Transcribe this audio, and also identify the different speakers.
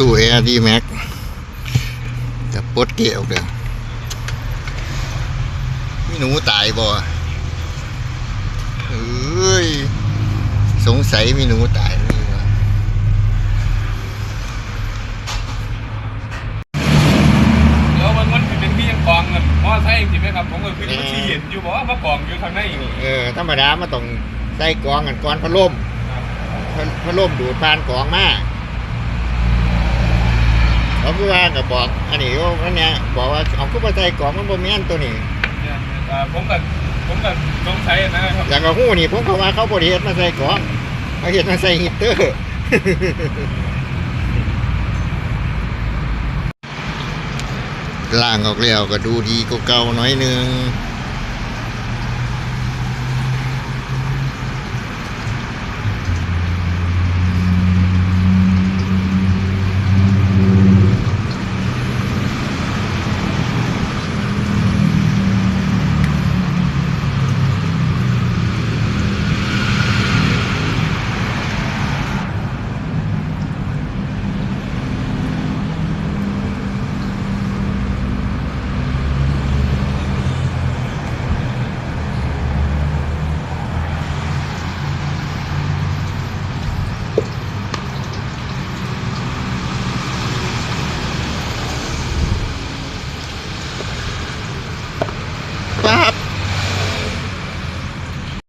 Speaker 1: ตู้แอร์ดีแม็กกับปลดเกลียวเด้อมีหนูตายบ่เอ้ย สงสัยมีหนูตายนี่วะ
Speaker 2: เดี๋ยวมันมันเป็นที่ยังกองเงินมอไซค์จริงไหมครับ ผมก็คือมันที่เห็นอยู่บอกว่ามากองอยู่ทางในนี่
Speaker 1: เออ ธรรมดามันต้องใส่กรองกันก่อนพัดลมพัดพัดลมดูดผ่านกรองมา เขาคือว่ากับบอก อันนี้ว่าอันเนี้ยบอกว่าเอาขึ้นมาใส่กรองมันบ่แม่นตัวนี้
Speaker 2: เนี่ยอ่าผมกับผมกับสงสัยนะครับ
Speaker 1: อย่างกับหูนี่ผมเขาว่าเขาบริเฮ็ดมาใส่กรองเขาเฮ็ดมาใส่ฮีตเตอร์ ล่างออกแล้วก็ดูดีกว่าเก่าหน้อยหนึง ครับ